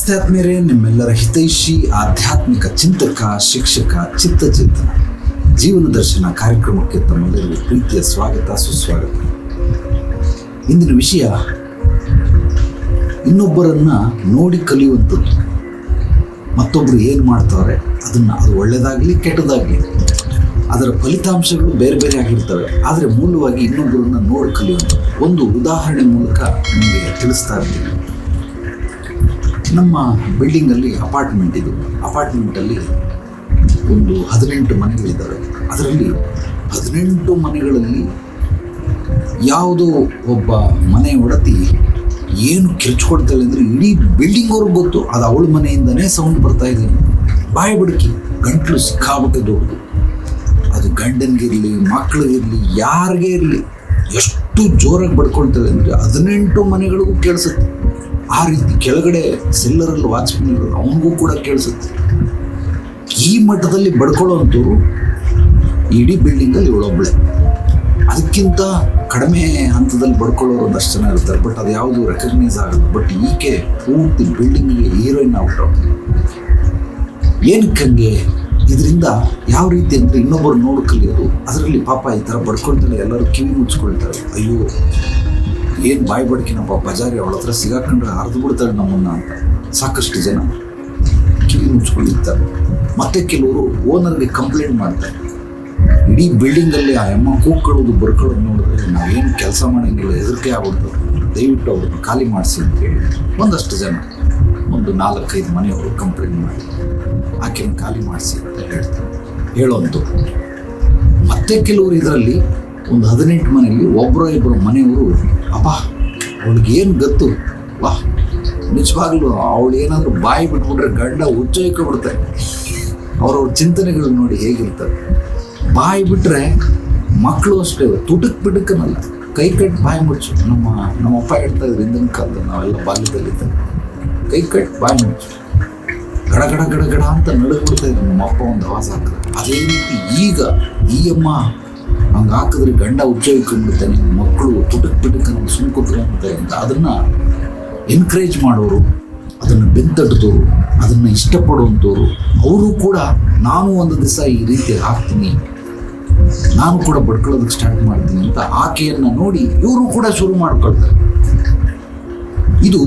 ನಮಸ್ತೆ ನಿಮ್ಮೆಲ್ಲರ ಹಿತೈಷಿ, ಆಧ್ಯಾತ್ಮಿಕ ಚಿಂತಕ, ಶಿಕ್ಷಕ, ಚಿತ್ತಚೇತನ. ಜೀವನ ದರ್ಶನ ಕಾರ್ಯಕ್ರಮಕ್ಕೆ ತಮ್ಮೆಲ್ಲರಿಗೂ ಪ್ರೀತಿಯ ಸ್ವಾಗತ, ಸುಸ್ವಾಗತ. ಇಂದಿನ ವಿಷಯ, ಇನ್ನೊಬ್ಬರನ್ನ ನೋಡಿ ಕಲಿಯುವಂಥದ್ದು. ಮತ್ತೊಬ್ಬರು ಏನು ಮಾಡ್ತಾರೆ, ಅದನ್ನು ಅದು ಒಳ್ಳೆಯದಾಗಲಿ ಕೆಟ್ಟದಾಗಲಿ, ಅದರ ಫಲಿತಾಂಶಗಳು ಬೇರೆ ಬೇರೆ ಆಗಿರ್ತವೆ. ಆದರೆ ಮೂಲವಾಗಿ ಇನ್ನೊಬ್ಬರನ್ನ ನೋಡಿ ಕಲಿಯುವಂಥದ್ದು. ಒಂದು ಉದಾಹರಣೆ ಮೂಲಕ ನಿಮಗೆ ತಿಳಿಸ್ತಾ ಇರ್ತೀನಿ. ನಮ್ಮ ಬಿಲ್ಡಿಂಗಲ್ಲಿ ಅಪಾರ್ಟ್ಮೆಂಟ್ ಇದು. ಅಪಾರ್ಟ್ಮೆಂಟಲ್ಲಿ ಒಂದು ಹದಿನೆಂಟು ಮನೆಗಳಿದ್ದಾವೆ. ಅದರಲ್ಲಿ ಹದಿನೆಂಟು ಮನೆಗಳಲ್ಲಿ ಯಾವುದೋ ಒಬ್ಬ ಮನೆ ಒಡತಿ ಏನು ಕಿರ್ಚ್ಕೊಡ್ತಾಳೆ ಅಂದರೆ ಇಡೀ ಬಿಲ್ಡಿಂಗ್ ಅವ್ರಿಗೆ ಗೊತ್ತು. ಅದು ಅವಳ ಮನೆಯಿಂದನೇ ಸೌಂಡ್ ಬರ್ತಾ ಇದೆ. ಬಾಯಿ ಬಿಡಕಿ, ಗಂಟ್ಲು ಸಿಕ್ಕಾಬಿಟ್ಟು ದೊಡ್ಡದು. ಅದು ಗಂಡನಿಗಿರಲಿ ಮಕ್ಕಳಿಗಿರಲಿ ಯಾರಿಗೇ ಇರಲಿ, ಎಷ್ಟು ಜೋರಾಗಿ ಬಡ್ಕೊಳ್ತಾಳೆ ಅಂದರೆ ಹದಿನೆಂಟು ಮನೆಗಳಿಗೂ ಕೇಳಿಸುತ್ತೆ. ಆ ರೀತಿ ಕೆಳಗಡೆ ಸೆಲ್ಲರಲ್ಲಿ ವಾಚ್ಮನ್ ಅವನಿಗೂ ಕೂಡ ಕೇಳಿಸುತ್ತೆ. ಈ ಮಟ್ಟದಲ್ಲಿ ಬಡ್ಕೊಳ್ಳೋವಂಥವ್ರು ಇಡೀ ಬಿಲ್ಡಿಂಗಲ್ಲಿ ಇವಳೊಬ್ಬಳೆ ಅದಕ್ಕಿಂತ ಕಡಿಮೆ ಹಂತದಲ್ಲಿ ಬಡ್ಕೊಳ್ಳೋರು ಒಂದಷ್ಟು ಜನ ಇರ್ತಾರೆ ಬಟ್ ಅದು ಯಾವುದು ರೆಕಗ್ನೈಸ್ ಆಗಲ್ಲ. ಬಟ್ ಈಕೆ ಪೂರ್ತಿ ಬಿಲ್ಡಿಂಗಿಗೆ ಹೀರೋಯಿನ್ ಆಗ್ಬಿಟ್ಟು ಏನಕ್ಕೆ ಹಂಗೆ? ಇದರಿಂದ ಯಾವ ರೀತಿ ಅಂದರೆ ಇನ್ನೊಬ್ಬರು ನೋಡಿ ಕಲಿಯೋದು ಅದರಲ್ಲಿ ಪಾಪ ಈ ಥರ ಬಡ್ಕೊಳ್ತಾರೆ ಎಲ್ಲರೂ ಕಿವಿ ಮುಚ್ಕೊಳ್ತಾರೆ. ಅಯ್ಯೋ ಏನು ಬಾಯಿ ಬಡ್ಕಿನಪ್ಪ ಬಜಾರಿ ಅವಳ ಹತ್ರ ಸಿಗಾಕೊಂಡ್ರೆ ಹರಿದು ಬಿಡ್ತಾಳೆ ನಮ್ಮನ್ನ ಸಾಕಷ್ಟು ಜನ ಕಿವಿ ಮುಚ್ಕೊಂಡಿರ್ತಾರೆ. ಮತ್ತೆ ಕೆಲವರು ಓನರ್ಗೆ ಕಂಪ್ಲೇಂಟ್ ಮಾಡ್ತಾರೆ. ಇಡೀ ಬಿಲ್ಡಿಂಗಲ್ಲಿ ಆ ಅಮ್ಮ ಕೂಗ್ಕೊಳ್ಳೋದು ಬರ್ಕೊಳ್ಳೋದು ನೋಡಿದ್ರೆ ನಾವೇನು ಕೆಲಸ ಮಾಡೋಂಗಿಲ್ಲ, ಹೆದರಿಕೆ ಆಗ್ಬಿಡ್ತು. ದಯವಿಟ್ಟು ಅವ್ರನ್ನ ಖಾಲಿ ಮಾಡಿಸಿ ಅಂತ ಹೇಳಿ ಒಂದಷ್ಟು ಜನ, ಒಂದು ನಾಲ್ಕೈದು ಮನೆಯವರು ಕಂಪ್ಲೇಂಟ್ ಮಾಡಿ ಆಕೆಯನ್ನು ಖಾಲಿ ಮಾಡಿಸಿ ಅಂತ ಹೇಳ್ತಾರೆ. ಹೇಳೋಂಥದ್ದು ಮತ್ತೆ ಕೆಲವರು ಇದರಲ್ಲಿ ಒಂದು ಹದಿನೆಂಟು ಮನೆಯಲ್ಲಿ ಒಬ್ಬರೋ ಇಬ್ಬರು ಮನೆಯವರು ಅಪ್ಪ ಅವಳಿಗೇನು ಗೊತ್ತು? ವಾ ನಿಜವಾಗ್ಲೂ ಅವಳು ಏನಾದರೂ ಬಾಯಿ ಬಿಟ್ಬಿಟ್ರೆ ಗಂಡ ಹುಚ್ಚೊಯ್ಕೊಬಿಡ್ತಾರೆ ಅವ್ರವ್ರ ಚಿಂತನೆಗಳು ನೋಡಿ ಹೇಗಿರ್ತವೆ. ಬಾಯಿ ಬಿಟ್ಟರೆ ಮಕ್ಕಳು ಅಷ್ಟೇ, ತುಟಕ್ ಬಿಡಕ್ಕನಲ್ಲ ಕೈ ಕಟ್ಟು ಬಾಯಿ ಮುಚ್ಚು. ನಮ್ಮ ನಮ್ಮ ಅಪ್ಪ ಹೇಳ್ತಾ ಇದ್ರು ಹಿಂದಿನ ಕಾಲದಲ್ಲಿ, ನಾವೆಲ್ಲ ಬಾಲ್ಯದಲ್ಲಿದ್ದಾಗ. ಕೈ ಕಟ್ಟು ಬಾಯಿ ಮುಚ್ಚು. ಗಡ ಗಡ ಗಡ ಗಡ ಅಂತ ನಡುಗ್ಬಿಡ್ತಾ ಇದ್ರು. ನಮ್ಮ ಅಪ್ಪ ಒಂದು ಆವಾಸ ಹಾಕಿದ್ರು ಅದೇ ರೀತಿ ಈಗ ಈ ಅಮ್ಮ ಹಂಗೆ ಹಾಕಿದ್ರೆ ಗಂಡ ಉಚ್ಚೋಯ್ಕೊಂಡ್ಬಿಡ್ತಾನೆ ಮಕ್ಕಳು ತುಟಕ್ ಪಿಟಕ್ ಕೂತ್ಕೊಂಡ್ಬಿಡ್ತಾರೆ ಅಂತ ಅದನ್ನು ಎನ್ಕರೇಜ್ ಮಾಡೋರು, ಅದನ್ನು ಬೆಂತಟ್ಟದವರು ಅದನ್ನು ಇಷ್ಟಪಡುವಂಥವ್ರು ಅವರು ಕೂಡ ನಾನು ಒಂದು ದಿವಸ ಈ ರೀತಿ ಹಾಕ್ತೀನಿ, ನಾನು ಕೂಡ ಬಡ್ಕೊಳ್ಳೋದಕ್ಕೆ ಸ್ಟಾರ್ಟ್ ಮಾಡ್ತೀನಿ ಅಂತ ಆಕೆಯನ್ನು ನೋಡಿ ಇವರು ಕೂಡ ಶುರು ಮಾಡ್ಕೊಳ್ತಾರೆ. ಇದು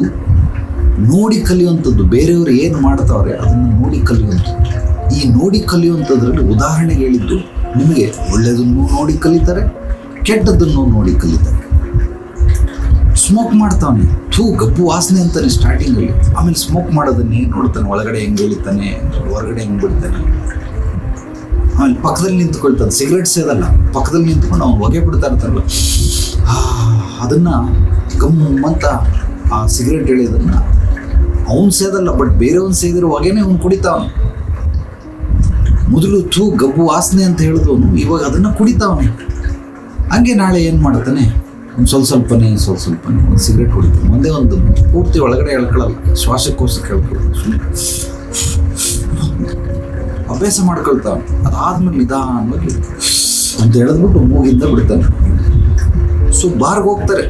ನೋಡಿ ಕಲಿಯುವಂಥದ್ದು, ಬೇರೆಯವರು ಏನು ಮಾಡ್ತಾವ್ರೆ ಅದನ್ನು ನೋಡಿ ಕಲಿಯುವಂಥದ್ದು. ಈ ನೋಡಿ ಕಲಿಯುವಂಥದ್ರಲ್ಲಿ ಉದಾಹರಣೆಗೆ ಹೇಳಿದ್ದು ನಿಮಗೆ ಒಳ್ಳೆಯದನ್ನು ನೋಡಿ ಕಲಿತಾರೆ, ಕೆಟ್ಟದ್ದನ್ನು ನೋಡಿ ಕಲಿತಾರೆ. ಸ್ಮೋಕ್ ಮಾಡ್ತಾವನೆ ಥೂ, ಗಬ್ಬು ವಾಸನೆ ಅಂತಾನೆ ಸ್ಟಾರ್ಟಿಂಗಲ್ಲಿ ಆಮೇಲೆ ಸ್ಮೋಕ್ ಮಾಡೋದನ್ನೇ ನೋಡ್ತಾನೆ, ಒಳಗಡೆ ಹೆಂಗೆ ಎಳಿತಾನೆ, ಹೊರಗಡೆ ಹೆಂಗೆ ಬಿಡ್ತಾನೆ. ಆಮೇಲೆ ಪಕ್ಕದಲ್ಲಿ ನಿಂತ್ಕೊಳ್ತಾನೆ ಸಿಗರೇಟ್ ಸೇದಲ್ಲ ಪಕ್ಕದಲ್ಲಿ ನಿಂತ್ಕೊಂಡು ಅವ್ನು ಹೊಗೆ ಬಿಡ್ತಾ ಇರ್ತಾರಲ್ಲ ಅದನ್ನ ಗಮ್ಮಂತ ಆ ಸಿಗರೇಟ್ ಎಳೆಯೋದನ್ನು ಅವನು ಸೇದಲ್ಲ ಬಟ್ ಬೇರೆಯವ್ನು ಸೇದಿರೋ ಹೊಗೆನೇ ಅವ್ನು ಕುಡಿತಾವನು ಮೊದಲು ತೂ ಗಬ್ಬು ವಾಸನೆ ಅಂತ ಹೇಳಿದವನು ಇವಾಗ ಅದನ್ನು ಕುಡಿತಾವನೆ. ಹಂಗೆ ನಾಳೆ ಏನು ಮಾಡ್ತಾನೆ ಒಂದು ಸ್ವಲ್ಪ ಸ್ವಲ್ಪನೇ ಸ್ವಲ್ಪ ಸ್ವಲ್ಪನೇ, ಒಂದು ಸಿಗರೇಟ್ ಹೊಡಿತಾನೆ. ಒಂದೇ ಒಂದು ಪೂರ್ತಿ ಒಳಗಡೆ ಎಳ್ಕೊಳ್ಳಲ್ಲ ಶ್ವಾಸಕೋಶಕ್ಕೆ ಎಳ್ಕೊಳ್ಳೋದು ಸುಮ್ಮನೆ ಅಭ್ಯಾಸ ಮಾಡ್ಕೊಳ್ತಾವ. ಅದಾದ್ಮೇಲೆ ನಿಧಾನವಾಗಿ ಅಂತ ಹೇಳಿದ್ಬಿಟ್ಟು ಮೂಗಿಂದ ಬಿಡ್ತಾನೆ ಸೊ ಬಾರ್ಗೆ ಹೋಗ್ತಾರೆ.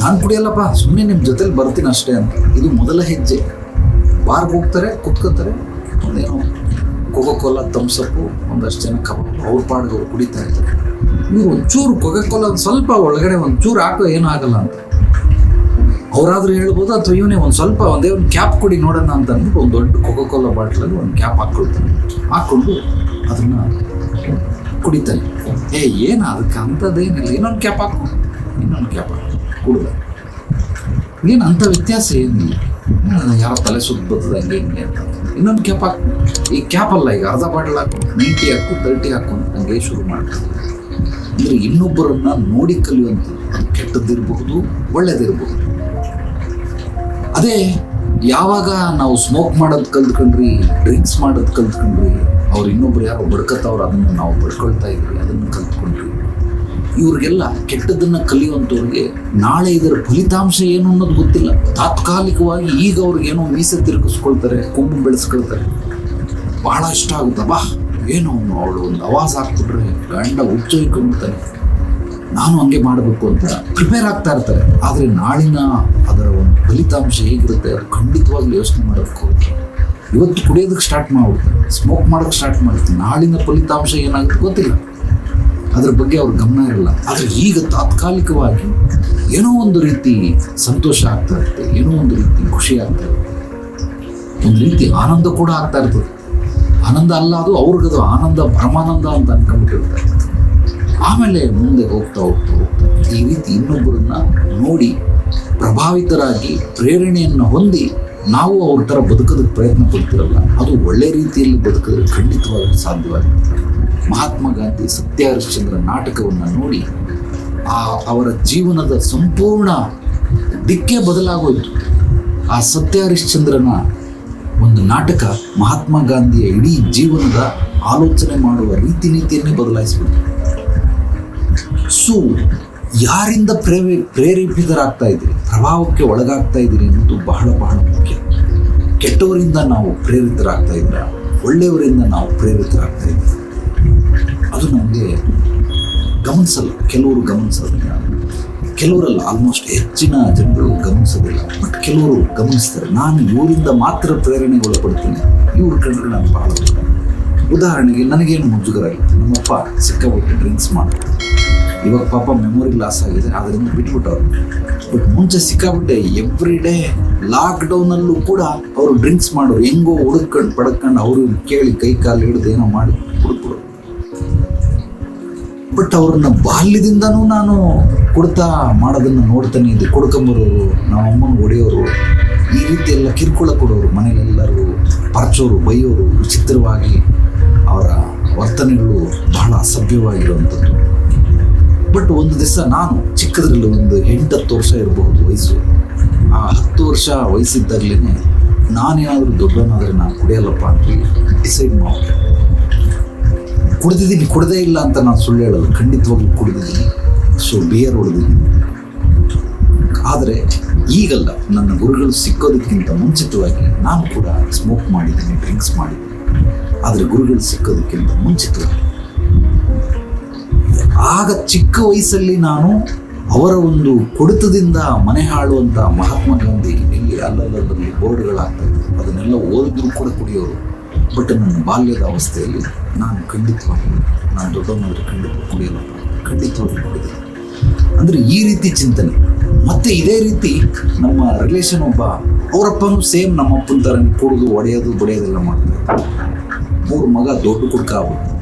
ನಾನು ಕುಡಿಯಲ್ಲಪ್ಪ ಸುಮ್ಮನೆ ನಿಮ್ಮ ಜೊತೆಲಿ ಬರ್ತೀನಿ ಅಷ್ಟೇ ಅಂತ. ಇದು ಮೊದಲ ಹೆಜ್ಜೆ. ಬಾರ್ಗೆ ಹೋಗ್ತಾರೆ, ಕುತ್ಕೋತಾರೆ, ಒಂದೇನೋ ಕೋಕೋ ಕೋಲಾ ತಮ್ಸಪ್ಪು ಒಂದಷ್ಟು ಜನ ಕಬಾಬ್ ಅವ್ರ ಪಾಡಿಗೆ ಅವ್ರು ಕುಡಿತಾ ಇರ್ತಾರೆ. ನೀವು ಒಂಚೂರು ಕೋಕೋ ಕೋಲಾ ಒಂದು ಸ್ವಲ್ಪ ಒಳಗಡೆ ಒಂಚೂರು ಹಾಕೋ ಏನೂ ಆಗಲ್ಲ ಅಂತ. ಅವರಾದ್ರೂ ಹೇಳ್ಬೋದು ಅಥವಾ ಇವನೇ ಒಂದು ಸ್ವಲ್ಪ ಒಂದೇ ಒಂದು ಕ್ಯಾಪ್ ಕೊಡಿ ನೋಡೋಣ ಅಂತ ಅಂದ್ಬಿಟ್ಟು ಒಂದು ದೊಡ್ಡ ಕೋಕೋ ಕೋಲಾ ಬಾಟ್ಲಲ್ಲಿ ಒಂದು ಕ್ಯಾಪ್ ಹಾಕ್ಕೊಳ್ತಾನೆ ಹಾಕ್ಕೊಂಡು ಅದನ್ನು ಕುಡಿತಾನೆ ಏ, ಏನು ಅದಕ್ಕೆ ಅಂಥದ್ದೇನಿಲ್ಲ. ಇನ್ನೊಂದು ಕ್ಯಾಪ್ ಹಾಕು. ಇನ್ನೊಂದು ಕ್ಯಾಪ್ ಹಾಕು. ಕುಡ್ದ. ಏನು ಅಂಥ ವ್ಯತ್ಯಾಸ ಏನಿಲ್ಲ. ಏನು ಯಾರೋ ತಲೆ ಸುತ್ತ ಬರ್ತದೆ ಹಂಗೆ ಹಿಂಗೆ ಅಂತ. ಇನ್ನೊಂದು ಕ್ಯಾಪ್ ಹಾಕು ಈ ಕ್ಯಾಪ್ ಅಲ್ಲ, ಈಗ ಅರ್ಧ ಬಾಟಲ್ ಹಾಕು ನೈಂಟಿ ಹಾಕು ತರ್ಟಿ ಹಾಕು ಅಂತ ಹಂಗೆ ಶುರು ಮಾಡ್ತಾರೆ. ಅಂದರೆ ಇನ್ನೊಬ್ಬರನ್ನು ನೋಡಿ ಕಲಿಯುವಂಥದ್ದು ಕೆಟ್ಟದ್ದಿರಬಹುದು, ಒಳ್ಳೇದಿರಬಹುದು. ಅದೇ, ಯಾವಾಗ ನಾವು ಸ್ಮೋಕ್ ಮಾಡೋದು ಕಲ್ತ್ಕೊಂಡ್ರಿ ಡ್ರಿಂಕ್ಸ್ ಮಾಡೋದು ಕಲ್ತ್ಕೊಂಡ್ರಿ, ಅವ್ರು ಇನ್ನೊಬ್ರು ಯಾರೋ ಬಡ್ಕತ್ತವ್ರು, ಅದನ್ನು ನಾವು ಬಡ್ಕೊಳ್ತಾ ಇದ್ವಿ, ಅದನ್ನು ಕಲ್ತ್ಕೊಂಡ್ರಿ ಇವ್ರಿಗೆಲ್ಲ ಕೆಟ್ಟದನ್ನು ಕಲಿಯುವಂಥವ್ರಿಗೆ ನಾಳೆ ಇದರ ಫಲಿತಾಂಶ ಏನು ಅನ್ನೋದು ಗೊತ್ತಿಲ್ಲ. ತಾತ್ಕಾಲಿಕವಾಗಿ ಈಗ ಅವ್ರಿಗೆ ಏನೋ ಮೀಸೆ ತಿರುಗಿಸ್ಕೊಳ್ತಾರೆ, ಕೊಂಬು ಬೆಳೆಸ್ಕೊಳ್ತಾರೆ. ಬಹಳ ಇಷ್ಟ ಆಗುತ್ತೆ. ಬಾ ಏನು ಅವನು ಅವಳು ಒಂದು ಅವಾಜ್ ಹಾಕ್ಬಿಟ್ರೆ ಗಂಡ ಹುಚ್ಚೊಯ್ಕೊಂಡ್ಬಿಡ್ತಾನೆ ನಾನು ಹಂಗೆ ಮಾಡಬೇಕು ಅಂತ ಪ್ರಿಪೇರ್ ಆಗ್ತಾ ಇರ್ತಾರೆ. ಆದರೆ ನಾಳಿನ ಅದರ ಒಂದು ಫಲಿತಾಂಶ ಹೇಗಿರುತ್ತೆ ಅದು ಖಂಡಿತವಾಗ್ಲೂ ಯೋಚನೆ ಮಾಡಬೇಕು ಇವತ್ತು ಕುಡಿಯೋದಕ್ಕೆ ಸ್ಟಾರ್ಟ್ ಮಾಡ್ಬಿಡ್ತಾರೆ. ಸ್ಮೋಕ್ ಮಾಡೋಕ್ಕೆ ಸ್ಟಾರ್ಟ್ ಮಾಡ್ತಾರೆ. ನಾಳಿನ ಫಲಿತಾಂಶ ಏನಾಗುತ್ತೆ ಗೊತ್ತಿಲ್ಲ. ಅದ್ರ ಬಗ್ಗೆ ಅವ್ರ ಗಮನ ಇರಲ್ಲ. ಆದರೆ ಈಗ ತಾತ್ಕಾಲಿಕವಾಗಿ ಏನೋ ಒಂದು ರೀತಿ ಸಂತೋಷ ಆಗ್ತಾ ಇರುತ್ತೆ, ಏನೋ ಒಂದು ರೀತಿ ಖುಷಿ ಆಗ್ತಾ ಇರುತ್ತೆ. ಒಂದು ರೀತಿ ಆನಂದ ಕೂಡ ಆಗ್ತಾ ಇರ್ತದೆ ಆನಂದ ಅಲ್ಲ ಅದು ಅವ್ರಿಗದು ಆನಂದ, ಪರಮಾನಂದ ಅಂತ ಅನ್ಕೊಂಡ್ಬಿಟ್ಟಿರ್ತಾರೆ ಆಮೇಲೆ ಮುಂದೆ ಹೋಗ್ತಾ ಹೋಗ್ತಾ ಹೋಗ್ತಾ ಈ ರೀತಿ ಇನ್ನೊಬ್ಬರನ್ನ ನೋಡಿ ಪ್ರಭಾವಿತರಾಗಿ ಪ್ರೇರಣೆಯನ್ನು ಹೊಂದಿ ನಾವು ಅವ್ರ ಥರ ಬದುಕೋದಕ್ಕೆ ಪ್ರಯತ್ನ ಪಡ್ತಿರಲ್ಲ, ಅದು ಒಳ್ಳೆ ರೀತಿಯಲ್ಲಿ ಬದುಕಿದ್ರೆ ಖಂಡಿತವಾಗಿ ಸಾಧ್ಯವಾಗುತ್ತೆ. ಮಹಾತ್ಮ ಗಾಂಧಿ ಸತ್ಯ ಹರಿಶ್ಚಂದ್ರ ನಾಟಕವನ್ನು ನೋಡಿ ಆ ಅವರ ಜೀವನದ ಸಂಪೂರ್ಣ ದಿಕ್ಕೇ ಬದಲಾಗೋಯಿತು. ಆ ಸತ್ಯ ಹರಿಶ್ಚಂದ್ರನ ಒಂದು ನಾಟಕ ಮಹಾತ್ಮ ಗಾಂಧಿಯ ಇಡೀ ಜೀವನದ ಆಲೋಚನೆ ಮಾಡುವ ರೀತಿ ನೀತಿಯನ್ನೇ ಬದಲಾಯಿಸ್ಬಿಡ್ತು. ಸೊ, ಯಾರಿಂದ ಪ್ರೇರೇ, ಪ್ರೇರೇಪಿತರಾಗ್ತಾ ಇದ್ದೀರಿ? ಪ್ರಭಾವಕ್ಕೆ ಒಳಗಾಗ್ತಾ ಇದ್ದೀರಿ ಅನ್ನೋದು ಬಹಳ ಬಹಳ ಮುಖ್ಯ. ಕೆಟ್ಟವರಿಂದ ನಾವು ಪ್ರೇರಿತರಾಗ್ತಾ ಇದ್ದೀರಾ? ಒಳ್ಳೆಯವರಿಂದ ನಾವು ಪ್ರೇರಿತರಾಗ್ತಾ ಇದ್ದೀವಿ ಅದು ನಮಗೆ ಗಮನಿಸಲ್ಲ, ಕೆಲವರು ಗಮನಿಸೋದಿಲ್ಲ ಕೆಲವರಲ್ಲ ಆಲ್ಮೋಸ್ಟ್ ಹೆಚ್ಚಿನ ಜನರು ಗಮನಿಸೋದಿಲ್ಲ ಬಟ್ ಕೆಲವರು ಗಮನಿಸ್ತಾರೆ. ನಾನು ಇವರಿಂದ ಮಾತ್ರ ಪ್ರೇರಣೆಗೊಳಪಡ್ತೀನಿ. ಇವ್ರ ಕಂಡ್ರೆ ನಾನು ಬಹಳ ಉದಾಹರಣೆಗೆ, ನನಗೇನು ಮುಜುಗರ ನಮ್ಮಪ್ಪ ಸಿಕ್ಕಾಬಿಟ್ಟು ಡ್ರಿಂಕ್ಸ್ ಮಾಡ್ತಾರೆ. ಇವಾಗ ಪಾಪ ಮೆಮೊರಿ ಲಾಸ್ ಆಗಿದೆ, ಅದರಿಂದ ಬಿಟ್ಬಿಟ್ಟವ್ರು. ಬಟ್ ಮುಂಚೆ ಸಿಕ್ಕಾಬಿಟ್ಟೆ ಎವ್ರಿ ಡೇ ಲಾಕ್ಡೌನಲ್ಲೂ ಕೂಡ ಅವರು ಡ್ರಿಂಕ್ಸ್ ಮಾಡೋರು. ಹೆಂಗೋ ಹುಡುಕೊಂಡು ಪಡ್ಕೊಂಡು, ಅವರು ಕೇಳಿ ಕೈ ಕಾಲು ಹಿಡಿದು ಏನೋ ಮಾಡಿ ಕುಡ್ಬಿಡೋರು ಬಟ್ ಅವ್ರನ್ನ ಬಾಲ್ಯದಿಂದನೂ ನಾನು ಕುಡ್ತಾ ಮಾಡೋದನ್ನು ನೋಡ್ತಾನೆ. ಇದು ಕುಡ್ಕೊಂಬರೋರು, ನಮ್ಮ ಅಮ್ಮನ ಒಡೆಯೋರು, ಈ ರೀತಿ ಎಲ್ಲ ಕಿರುಕುಳ ಕೊಡೋರು ಮನೇಲೆಲ್ಲರೂ ಪರಚೋರು, ಬೈಯೋರು, ವಿಚಿತ್ರವಾಗಿ ಅವರ ವರ್ತನೆಗಳು ಬಹಳ ಅಸಭ್ಯವಾಗಿರುವಂಥದ್ದು. ಬಟ್ ಒಂದು ದಿವಸ ನಾನು ಚಿಕ್ಕದ್ರಲ್ಲಿ ಒಂದು ಎಂಟತ್ತು ವರ್ಷ ಇರಬಹುದು ವಯಸ್ಸು. ಆ ಹತ್ತು ವರ್ಷ ವಯಸ್ಸಿದ್ದಾಗಲೇ ನಾನೇನಾದರೂ ದೊಡ್ಡವನಾದರೆ ನಾನು ಕುಡಿಯಲ್ಲಪ್ಪ ಅಂತ ಡಿಸೈಡ್ ಮಾಡಿ ಕುಡ್ದಿದ್ದೀನಿ, ಕೊಡದೇ ಇಲ್ಲ ಅಂತ ನಾನು ಸುಳ್ಳು ಹೇಳೋದು. ಖಂಡಿತವಾಗ್ಲೂ ಕುಡಿದಿದ್ದೀನಿ. So beer ಹೊಡೆದಿದ್ದೀನಿ. ಆದರೆ, ಈಗಲ್ಲ, ನನ್ನ ಗುರುಗಳು ಸಿಕ್ಕೋದಕ್ಕಿಂತ ಮುಂಚಿತವಾಗಿ ನಾನು ಕೂಡ ಸ್ಮೋಕ್ ಮಾಡಿದ್ದೀನಿ ಡ್ರಿಂಕ್ಸ್ ಮಾಡಿದ್ದೀನಿ. ಆದರೆ ಗುರುಗಳು ಸಿಕ್ಕೋದಕ್ಕಿಂತ ಮುಂಚಿತವಾಗಿ. ಆಗ ಚಿಕ್ಕ ವಯಸ್ಸಲ್ಲಿ ನಾನು ಅವರ ಒಂದು ಕೊಡುತದಿಂದ ಮನೆ ಹಾಳುವಂಥ ಮಹಾತ್ಮ ಗಾಂಧಿ ಇಲ್ಲಿ ಅಲ್ಲಲ್ಲಲ್ಲಿ ಬೋರ್ಡ್ಗಳಾಗ್ತದೆ ಅದನ್ನೆಲ್ಲ ಓದಿದ್ರು ಕೂಡ ಕುಡಿಯೋರು. ಬಟ್ ನನ್ನ ಬಾಲ್ಯದ ಅವಸ್ಥೆಯಲ್ಲಿ ನಾನು ಖಂಡಿತವಾಗಿ ನಾನು ದೊಡ್ಡವನಾದರೆ ಖಂಡಿತ ಕುಡಿಯಲ್ಲ. ಖಂಡಿತವಾಗಿ ಕುಡಿದಿಲ್ಲ ಅಂದರೆ ಈ ರೀತಿ ಚಿಂತನೆ. ಮತ್ತೆ ಇದೇ ರೀತಿ ನಮ್ಮ ರಿಲೇಷನ್ ಒಬ್ಬ ಅವರಪ್ಪನೂ ಸೇಮ್ ನಮ್ಮ ಅಪ್ಪನ ಥರ ಕೊಡೋದು ಒಡೆಯೋದು ಬಡಿಯೋದೆಲ್ಲ ಮಾಡ್ತಾರೆ. ಮೂರು ಮಗ ದೊಡ್ಡ ಕುಡ್ಕ ಆಗ್ಬೋದು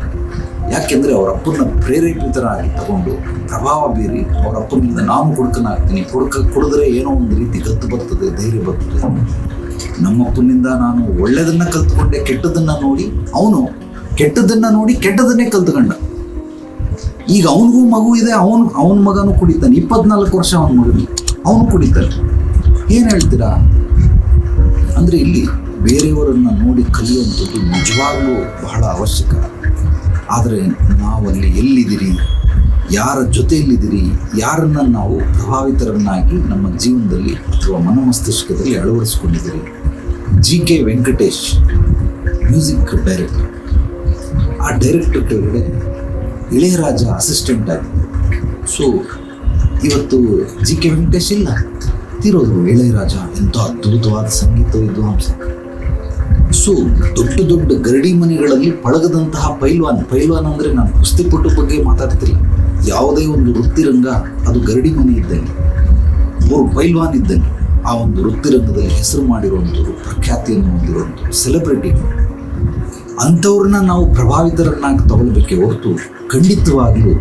ಯಾಕೆಂದರೆ ಅವರ ಅಪ್ಪನ ಪ್ರೇರೇಪಿತರಾಗಿ ತಗೊಂಡು ಪ್ರಭಾವ ಬೀರಿ ಅವರ ಅಪ್ಪನಿಂದ ನಾನು ಕುಡ್ಕನಾಗ್ತೀನಿ. ಕುಡ್ಕ ಕುಡಿದ್ರೆ ಏನೋ ಒಂದು ರೀತಿ ಗತ್ತು ಬರ್ತದೆ, ಧೈರ್ಯ ಬರ್ತದೆ. ನಮ್ಮಪ್ಪನಿಂದ ನಾನು ಒಳ್ಳೆಯದನ್ನ ಕಲ್ತ್ಕೊಂಡೆ, ಕೆಟ್ಟದನ್ನ ನೋಡಿ ಅವನು ಕೆಟ್ಟದನ್ನ ನೋಡಿ ಕೆಟ್ಟದನ್ನೇ ಕಲ್ತ್ಕೊಂಡ. ಈಗ ಅವನಿಗೂ ಮಗು ಇದೆ, ಅವನು, ಅವನ ಮಗನೂ ಕುಡಿತಾನೆ. ಇಪ್ಪತ್ನಾಲ್ಕು ವರ್ಷ ಅವನ ಮಗನು ಅವನು ಕುಡಿತಾನೆ. ಏನು ಹೇಳ್ತೀರಾ? ಅಂದರೆ ಇಲ್ಲಿ ಬೇರೆಯವರನ್ನ ನೋಡಿ ಕಲಿಯುವಂಥದ್ದು ನಿಜವಾಗ್ಲೂ ಬಹಳ ಅವಶ್ಯಕ. ಆದರೆ ನಾವಲ್ಲಿ ಎಲ್ಲಿದ್ದೀರಿ? ಯಾರ ಜೊತೆಯಲ್ಲಿದ್ದೀರಿ, ಯಾರನ್ನ ನಾವು ಪ್ರಭಾವಿತರನ್ನಾಗಿ ನಮ್ಮ ಜೀವನದಲ್ಲಿ ಅಥವಾ ಮನಮಸ್ತಿಷ್ಕದಲ್ಲಿ ಅಳವಡಿಸ್ಕೊಂಡಿದ್ದೀರಿ? G K Venkatesh, music director. ಆ ಡೈರೆಕ್ಟರ್ ಕೆಳಗಡೆ ಇಳೆಯರಾಜ ಅಸಿಸ್ಟೆಂಟ್ ಆಗಿದ್ದರು. ಸೊ, ಇವತ್ತು ಜಿ ಕೆ ವೆಂಕಟೇಶ್ ಇಲ್ಲ. ತಿರೋದು ಇಳೆಯರಾಜ, ಎಂಥ ಅದ್ಭುತವಾದ ಸಂಗೀತ, ವಿದ್ವಾಂಸ. ಸೊ, ದೊಡ್ಡ ದೊಡ್ಡ ಗರಡಿ ಮನೆಗಳಲ್ಲಿ ಪಳಗದಂತಹ ಪೈಲ್ವಾನ್. ಪೈಲ್ವಾನ್ ಅಂದರೆ ನಾನು ಕುಸ್ತಿಪಟು ಬಗ್ಗೆ ಮಾತಾಡ್ತಿಲ್ಲ. ಯಾವುದೇ ಒಂದು ವೃತ್ತಿರಂಗ ಅದು ಗರಡಿ ಮನೆ ಇದ್ದಂಗೆ ಮೂರು ಪೈಲ್ವಾನ್ ಇದ್ದಂಗೆ ಆ ಒಂದು ವೃತ್ತಿರಂಗದಲ್ಲಿ ಹೆಸರು ಮಾಡಿರುವಂಥವ್ರು ಪ್ರಖ್ಯಾತಿಯನ್ನು ಹೊಂದಿರುವಂಥವ್ರು ಸೆಲೆಬ್ರಿಟಿ ಅಂಥವ್ರನ್ನ ನಾವು ಪ್ರಭಾವಿತರನ್ನಾಗಿ ತಗೊಳ್ಬೇಕೆ ಹೊರತು ಖಂಡಿತವಾಗಲೂ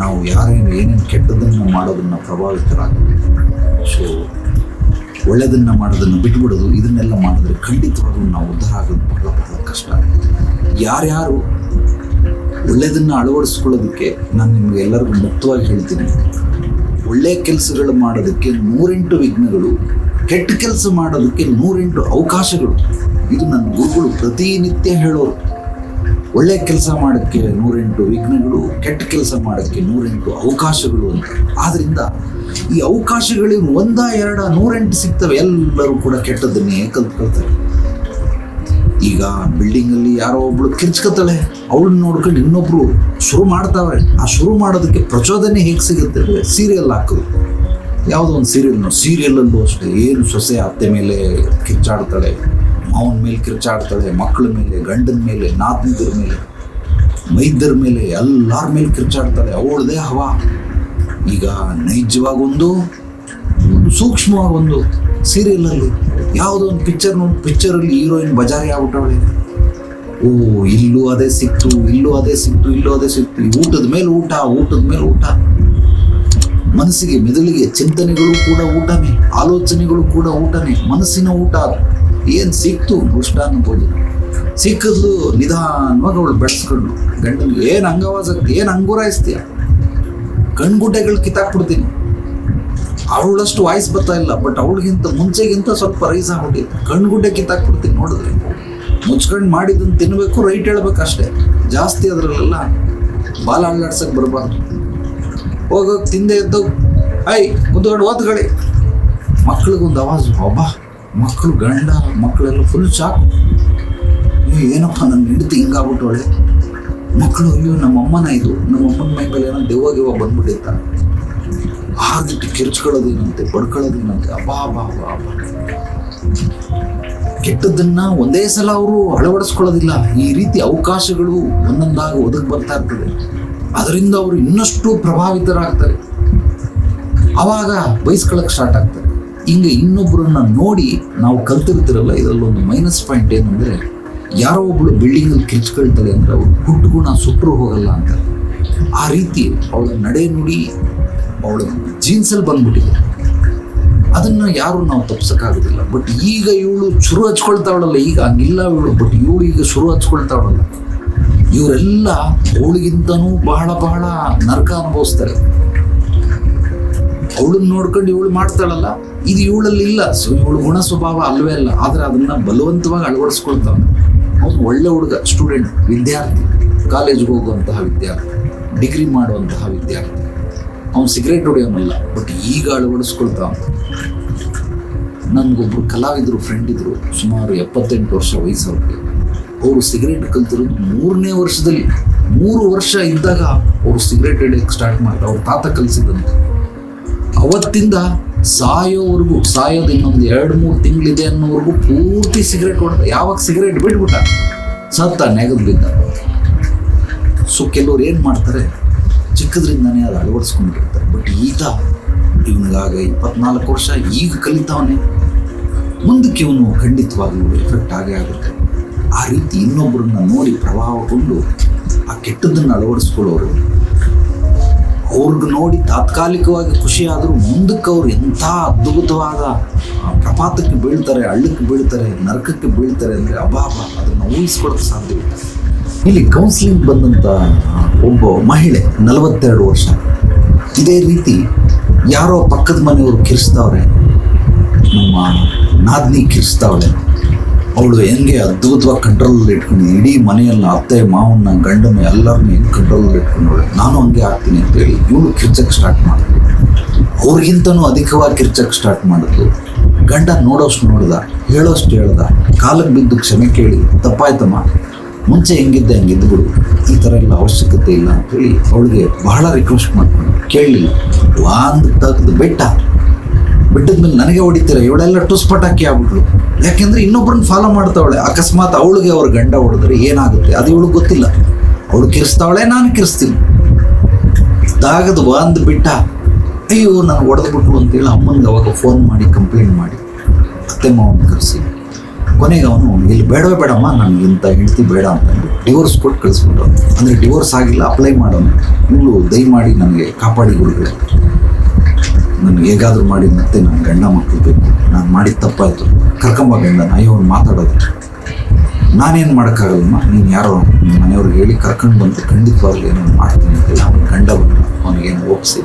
ನಾವು ಯಾರೇನು ಏನೇನು ಕೆಟ್ಟದನ್ನು ಮಾಡೋದನ್ನು ಪ್ರಭಾವಿತರಾಗಬೇಕು. ಸೊ ಒಳ್ಳೆಯದನ್ನು ಮಾಡೋದನ್ನು ಬಿಟ್ಬಿಡೋದು, ಇದನ್ನೆಲ್ಲ ಮಾಡಿದ್ರೆ ಖಂಡಿತವಾಗಲೂ ನಾವು ಉದ್ಧಾರ ಆಗೋದು ಬಹಳ ಬಹಳ ಕಷ್ಟ. ಯಾರ್ಯಾರು ಒಳ್ಳೆಯದನ್ನು ಅಳವಡಿಸ್ಕೊಳ್ಳೋದಕ್ಕೆ ನಾನು ನಿಮಗೆ ಎಲ್ಲರಿಗೂ ಮುಕ್ತವಾಗಿ ಹೇಳ್ತೀನಿ. ಒಳ್ಳೆಯ ಕೆಲಸಗಳು ಮಾಡೋದಕ್ಕೆ ನೂರೆಂಟು ವಿಘ್ನಗಳು, ಕೆಟ್ಟ ಕೆಲಸ ಮಾಡೋದಕ್ಕೆ ನೂರೆಂಟು ಅವಕಾಶಗಳು. ಇದು ನನ್ನ ಗುರುಗಳು ಪ್ರತಿನಿತ್ಯ ಹೇಳೋರು. ಒಳ್ಳೆ ಕೆಲಸ ಮಾಡೋಕ್ಕೆ ನೂರೆಂಟು ವಿಘ್ನಗಳು, ಕೆಟ್ಟ ಕೆಲಸ ಮಾಡೋಕ್ಕೆ ನೂರೆಂಟು ಅವಕಾಶಗಳು ಅಂತ. ಆದ್ದರಿಂದ ಈ ಅವಕಾಶಗಳಿಗೆ ಒಂದ ಎರಡ ನೂರೆಂಟು ಸಿಗ್ತವೆ. ಎಲ್ಲರೂ ಕೂಡ ಕೆಟ್ಟದನ್ನೇ ಕಲ್ತ್ಕೊಳ್ತಾರೆ. ಈಗ ಬಿಲ್ಡಿಂಗಲ್ಲಿ ಯಾರೋ ಒಬ್ಳು ಕಿರ್ಚ್ಕೊತಾಳೆ ಅವಳನ್ನ ನೋಡ್ಕೊಂಡು ಇನ್ನೊಬ್ರು ಶುರು ಮಾಡ್ತಾವೆ ಆ ಶುರು ಮಾಡೋದಕ್ಕೆ ಪ್ರಚೋದನೆ ಹೇಗೆ ಸಿಗುತ್ತೆ ಅಂದರೆ ಸೀರಿಯಲ್ ಹಾಕೋದು. ಯಾವುದೋ ಒಂದು ಸೀರಿಯಲ್ ಸೀರಿಯಲಲ್ಲೂ ಅಷ್ಟೇ, ಏನು ಸೊಸೆ ಅತ್ತೆ ಮೇಲೆ ಕಿರ್ಚಾಡ್ತಾಳೆ, ಮಾವನ ಮೇಲೆ ಕಿರ್ಚಾಡ್ತಾಳೆ ಮಕ್ಕಳ ಮೇಲೆ, ಗಂಡನ ಮೇಲೆ ನಾದ್ನಿದ್ರ ಮೇಲೆ, ಮೈದರ ಮೇಲೆ, ಎಲ್ಲರ ಮೇಲೆ ಕಿರ್ಚಾಡ್ತಾಳೆ, ಅವಳದೇ ಹವಾ. ಈಗ ನೈಜವಾಗೊಂದು, ಒಂದು ಸೂಕ್ಷ್ಮವಾಗೊಂದು ಸೀರಿಯಲಲ್ಲಿ ಯಾವುದೋ ಒಂದು ಪಿಕ್ಚರ್ ನೋಡಿ ಪಿಕ್ಚರಲ್ಲಿ ಹೀರೋಯಿನ್ ಬಜಾರಿ ಆಗ್ಬಿಟ್ಟವಳೆ. ಓ, ಇಲ್ಲೂ ಅದೇ ಸಿಕ್ತು, ಇಲ್ಲೂ ಅದೇ ಸಿಕ್ತು, ಇಲ್ಲೂ ಅದೇ ಸಿಕ್ತು. ಊಟದ ಮೇಲೆ ಊಟ, ಊಟದ ಮೇಲೆ ಊಟ. ಮನಸ್ಸಿಗೆ ಮೆದುಳಿಗೆ ಚಿಂತನೆಗಳು ಕೂಡ ಊಟನೇ, ಆಲೋಚನೆಗಳು ಕೂಡ ಊಟನೇ, ಮನಸ್ಸಿನ ಊಟ ಏನು ಸಿಕ್ತು ಮೃಷ್ಟಾನ್ನ ಭೋಜನ? ಸಿಕ್ಕದ್ದು ನಿಧಾನವಾಗಿ ಅವಳು ಬೆಳೆಸ್ಕೊಂಡು ಗಂಡನಿಗೆ, ಏನು ಅಂಗವಾಸ, ಏನು ಅಂಗುರಾಯಿಸ್ತೀಯ ಕಣ್ಗುಡ್ಡೆಗಳು ಕಿತ್ತಾಕ್ಬಿಡ್ತೀನಿ. ಅವಳಷ್ಟು ವಾಯ್ಸ್ ಬರ್ತಾ ಇಲ್ಲ ಬಟ್ ಅವಳಿಗಿಂತ ಮುಂಚೆಗಿಂತ ಸ್ವಲ್ಪ ರೈಸ್ ಆಗ್ಬಿಟ್ಟಿತ್ತು ಕಣ್ಗುಡ್ಡೆ ಕಿತ್ತಾಕ್ಬಿಡ್ತೀನಿ ನೋಡಿದ್ರೆ. ಮುಚ್ಕಂಡು ಮಾಡಿದ್ದನ್ನು ತಿನ್ನಬೇಕು ರೈಟ್ ಹೇಳ್ಬೇಕು ಅಷ್ಟೇ ಜಾಸ್ತಿ ಅದರಲ್ಲೆಲ್ಲ ಬಾಲ ಅಳ್ಳಾಡ್ಸಕ್ಕೆ ಬರಬಾರ್ದು. ಹೋಗೋಗಿ ತಿಂದೆ ಎದ್ದು, ಐ ಕುತ್ಕೊಂಡು ಓದ್ಗಳಿ ಮಕ್ಳಿಗೊಂದು ಅವಾಜು ಒಬ್ಬ ಮಕ್ಕಳು ಗಂಡ ಮಕ್ಕಳೆಲ್ಲ ಫುಲ್ ಚಾಕು ಏನಪ್ಪ ನನ್ನ ಹೆಂಡತಿ ಹಿಂಗಾಗ್ಬಿಟ್ಟವಳೆ. ಮಕ್ಕಳು ಅಯ್ಯೋ ನಮ್ಮ ಅಮ್ಮನ ಇದು ನಮ್ಮ ಅಮ್ಮನ ಮೈ ಮೇಲೆ ಏನೋ ದೆವ್ವ ಗಿವ್ವ ಬಂದ್ಬಿಟ್ಟಿತ್ತ. ಹಾಗಿಟ್ಟು ಕಿರ್ಚ್ಕೊಳ್ಳೋದೇನಂತೆ ಬಡ್ಕೊಳ್ಳೋದೇನಂತೆ ಅಬ್ಬಾ ಅಬ್ಬಾ ಅಬ್ಬಾ ಅಬ್ಬಾ. ಕೆಟ್ಟದ್ದನ್ನ ಒಂದೇ ಸಲ ಅವರು ಅಳವಡಿಸ್ಕೊಳ್ಳೋದಿಲ್ಲ. ಈ ರೀತಿ ಅವಕಾಶಗಳು ಒಂದೊಂದಾಗಿ ಒದಗಿ ಬರ್ತಾ ಇರ್ತದೆ. ಅದರಿಂದ ಅವರು ಇನ್ನಷ್ಟು ಪ್ರಭಾವಿತರಾಗ್ತಾರೆ. ಅವಾಗ ಬೈಸ್ಕೊಳ್ಳೋಕೆ ಸ್ಟಾರ್ಟ್ ಆಗ್ತಾರೆ. ಹಿಂಗೆ ಇನ್ನೊಬ್ಬರನ್ನ ನೋಡಿ ನಾವು ಕಲ್ತಿರ್ತಿರಲ್ಲ ಇದರಲ್ಲೊಂದು ಮೈನಸ್ ಪಾಯಿಂಟ್ ಏನಂದರೆ, ಯಾರೋ ಒಬ್ಬಳು ಬಿಲ್ಡಿಂಗಲ್ಲಿ ಕಿರ್ಚ್ಕೊಳ್ತಾರೆ ಅಂದ್ರೆ ಅವ್ರು ಹುಟ್ಟುಗುಣ ಸುಟ್ಟರು ಹೋಗಲ್ಲ ಅಂತ. ಆ ರೀತಿ ಅವಳ ನಡೆ ನುಡಿ ಅವಳ ಜೀನ್ಸಲ್ಲಿ ಬಂದ್ಬಿಟ್ಟಿದೆ ಅದನ್ನ ಯಾರು ನಾವು ತಪ್ಸೋಕ್ಕಾಗೋದಿಲ್ಲ. ಬಟ್ ಈಗ ಇವಳು ಶುರು ಹಚ್ಕೊಳ್ತಾವಳಲ್ಲ ಈಗ ಹಂಗಿಲ್ಲ ಇವಳು ಬಟ್ ಇವಳು ಈಗ ಶುರು ಹಚ್ಕೊಳ್ತಾವಳಲ್ಲ ಇವರೆಲ್ಲ ಅವಳಿಗಿಂತನೂ ಬಹಳ ಬಹಳ ನರಕ ಅನುಭವಿಸ್ತಾರೆ. ಅವಳನ್ನ ನೋಡ್ಕೊಂಡು ಇವಳು ಮಾಡ್ತಾಳಲ್ಲ, ಇದು ಇವಳಲ್ಲಿ ಇಲ್ಲ. ಸೊ ಇವಳು ಗುಣ ಸ್ವಭಾವ ಅಲ್ವೇ ಅಲ್ಲ. ಆದರೆ ಅದನ್ನ ಬಲವಂತವಾಗಿ ಅಳವಡಿಸ್ಕೊಳ್ತಾವೆ ಅವನು ಒಳ್ಳೆ ಹುಡುಗ ಸ್ಟೂಡೆಂಟ್ ವಿದ್ಯಾರ್ಥಿ. ಕಾಲೇಜ್ಗೆ ಹೋಗುವಂತಹ ವಿದ್ಯಾರ್ಥಿ ಡಿಗ್ರಿ ಮಾಡುವಂತಹ ವಿದ್ಯಾರ್ಥಿ. ಅವನು ಸಿಗರೇಟ್ ಹೊಡೆಯೋನಲ್ಲ ಬಟ್ ಈಗ ಅಳವಡಿಸ್ಕೊಳ್ತಾ ನನಗೊಬ್ಬರು ಕಲಾವಿದರು ಫ್ರೆಂಡ್ ಇದ್ರು ಸುಮಾರು ಎಪ್ಪತ್ತೆಂಟು ವರ್ಷ ವಯಸ್ಸವ್ರಿಗೆ. ಅವರು ಸಿಗರೇಟ್ ಕಲ್ತಿರೋದು ಮೂರನೇ ವರ್ಷದಲ್ಲಿ. ಮೂರು ವರ್ಷ ಇದ್ದಾಗ ಅವರು ಸಿಗರೇಟ್ ಹಿಡಿಯೋಕ್ಕೆ ಸ್ಟಾರ್ಟ್ ಮಾಡ್ತಾರೆ ಅವ್ರ ತಾತ ಕಲಿಸಿದಂತೆ ಅವತ್ತಿಂದ ಸಾಯೋವರೆಗೂ, ಸಾಯೋದು ಇನ್ನೊಂದು ಎರಡು ಮೂರು ತಿಂಗಳಿದೆ ಅನ್ನೋವರೆಗೂ ಪೂರ್ತಿ ಸಿಗರೇಟ್ ಹೊಡೆದ, ಯಾವಾಗ ಸಿಗರೇಟ್ ಬಿಟ್ಬಿಟ್ಟ? ಸತ್ತ ನೆಗದು ಬಿದ್ದ ಸೊ ಕೆಲವ್ರು ಏನು ಮಾಡ್ತಾರೆ? ಚಿಕ್ಕದ್ರಿಂದನೇ ಅದು ಅಳವಡಿಸ್ಕೊಂಡಿರ್ತಾರೆ. ಬಟ್ ಈತ ಇವನಿಗಾಗ ಇಪ್ಪತ್ನಾಲ್ಕು ವರ್ಷ, ಈಗ ಕಲಿತಾವನೆ. ಮುಂದಕ್ಕೆ ಇವನು ಖಂಡಿತವಾಗ್ಲೂ ಎಫೆಕ್ಟ್ ಆಗೇ ಆಗುತ್ತೆ. ಆ ರೀತಿ ಇನ್ನೊಬ್ಬರನ್ನ ನೋಡಿ ಪ್ರಭಾವಗೊಂಡು ಆ ಕೆಟ್ಟದನ್ನು ಅಳವಡಿಸ್ಕೊಳ್ಳೋರು, ಅವ್ರಿಗೆ ನೋಡಿ ತಾತ್ಕಾಲಿಕವಾಗಿ ಖುಷಿಯಾದರೂ ಮುಂದಕ್ಕೆ ಅವ್ರು ಎಂಥ ಅದ್ಭುತವಾದ ಪ್ರಪಾತಕ್ಕೆ ಬೀಳ್ತಾರೆ, ಹಳ್ಳಕ್ಕೆ ಬೀಳ್ತಾರೆ, ನರಕಕ್ಕೆ ಬೀಳ್ತಾರೆ ಅಂದರೆ ಅಭಾವ ಅದನ್ನು ಊಹಿಸ್ಕೊಳಕ್ಕೆ ಸಾಧ್ಯವಿಲ್ಲ ಇಲ್ಲಿ ಕೌನ್ಸಿಲಿಂಗ್ ಬಂದಂಥ ಒಬ್ಬ ಮಹಿಳೆ ನಲವತ್ತೆರಡು ವರ್ಷ. ಇದೇ ರೀತಿ ಯಾರೋ ಪಕ್ಕದ ಮನೆಯವರು ಕಿರಿಸ್ತಾವ್ರೆ ನಮ್ಮ ನಾದ್ನಿ ಕಿರಿಸ್ತಾವಳೆ ಅವಳು ಹೆಂಗೆ ಅದ್ಭುತವಾಗಿ ಕಂಟ್ರೋಲಲ್ಲಿ ಇಟ್ಕೊಂಡು ಇಡೀ ಮನೆಯಲ್ಲ ಅತ್ತೆ, ಮಾವನ್ನ ಗಂಡನ ಎಲ್ಲರನ್ನ ಹೆಂಗೆ ಕಂಟ್ರೋಲಲ್ಲಿ ಇಟ್ಕೊಂಡವಳೆ. ನಾನು ಹಂಗೆ ಆಗ್ತೀನಿ ಅಂತೇಳಿ ಇವಳು ಕಿರ್ಚಕ್ಕೆ ಸ್ಟಾರ್ಟ್ ಮಾಡಿದ್ಲು. ಅವ್ರಿಗಿಂತನೂ ಅಧಿಕವಾಗಿ ಕಿರ್ಚಕ್ಕೆ ಸ್ಟಾರ್ಟ್ ಮಾಡಿದ್ಲು. ಗಂಡ ನೋಡೋಷ್ಟು ನೋಡ್ದ, ಹೇಳೋಷ್ಟು ಹೇಳ್ದ ಕಾಲಕ್ಕೆ ಬಿದ್ದು ಕ್ಷಮೆ ಕೇಳಿ, ತಪ್ಪಾಯ್ತಮ್ಮ. ಮುಂಚೆ ಹೆಂಗಿದ್ದೆ ಹಂಗಿದ್ದು ಬಿಡು. ಈ ಥರ ಎಲ್ಲ ಅವಶ್ಯಕತೆ ಇಲ್ಲ ಅಂತೇಳಿ ಅವಳಿಗೆ ಬಹಳ ರಿಕ್ವೆಸ್ಟ್ ಮಾಡ್ಕೊಂಡು. ಕೇಳಲಿಲ್ಲ ಒಂದು ತಗ್ದು ಬೆಟ್ಟ. ಬೆಟ್ಟದ ಮೇಲೆ ನನಗೆ ಹೊಡಿತೀರ? ಇವಳೆಲ್ಲ ಟುಸ್ ಪಟಾಕಿ ಆಗ್ಬಿಟ್ರು. ಯಾಕೆಂದ್ರೆ ಇನ್ನೊಬ್ಬರನ್ನ ಫಾಲೋ ಮಾಡ್ತಾವಳೆ. ಅಕಸ್ಮಾತ್ ಅವಳಿಗೆ ಅವ್ರ ಗಂಡ ಹೊಡೆದ್ರೆ ಏನಾಗುತ್ತೆ? ಅದು ಇವಳಿಗೆ ಗೊತ್ತಿಲ್ಲ. ಅವಳು ಕಿರಿಸ್ತಾವಳೆ, ನಾನು ಕಿರಿಸ್ತೀನಿ. ದಾಗದ ಒಂದು ಬಿಟ್ಟ. ಅಯ್ಯೋ ನಾನು ಹೊಡೆದ್ಬಿಟ್ರು ಅಂತೇಳಿ ಅಮ್ಮನಿಗೆ ಅವಾಗ ಫೋನ್ ಮಾಡಿ ಕಂಪ್ಲೇಂಟ್ ಮಾಡಿ, ಅತ್ತೆ ಮಾವನ ಕರೆಸಿ ಕೊನೆಗೆ ಅವನು ಇಲ್ಲಿ ಬೇಡವೇ ಬೇಡಮ್ಮ ನನಗೆ ಇಂಥ ಹೆಂಡತಿ ಬೇಡ ಅಂತಂದು ಡಿವೋರ್ಸ್ ಕೊಟ್ಟು ಕಳಿಸ್ಬಿಟ್ಟು ಅಂದರೆ ಡಿವೋರ್ಸ್ ಆಗಿಲ್ಲ ಅಪ್ಲೈ ಮಾಡೋನು. ಇವಳು ದಯಮಾಡಿ ನನಗೆ ಕಾಪಾಡಿ ಗುರುಗಳೇ ನನಗೆ ಹೇಗಾದರೂ ಮಾಡಿ ಮತ್ತೆ ನನ್ನ ಗಂಡ ಮಕ್ಕಳು ನಾನು ಮಾಡಿದ ತಪ್ಪಾಯಿತು. ಕರ್ಕೊಂಬ ಗಂಡನ ಅಯ್ಯೋ ಅವ್ನು ಮಾತಾಡೋದು. ನಾನೇನು ಮಾಡೋಕ್ಕಾಗಲ್ಲಮ್ಮ ನೀನು ಯಾರೋ ನಿಮ್ಮ ಮನೆಯವ್ರಿಗೆ ಹೇಳಿ ಕರ್ಕೊಂಡು ಬಂದು ಖಂಡಿತವಾಗ್ಲೂ ಏನೋ ಮಾಡ್ತೀನಿ ಅಂತೇಳಿ ಅವನ ಗಂಡ ಬಂದು ಅವನಿಗೇನು ಒಪ್ಪಿಸಿ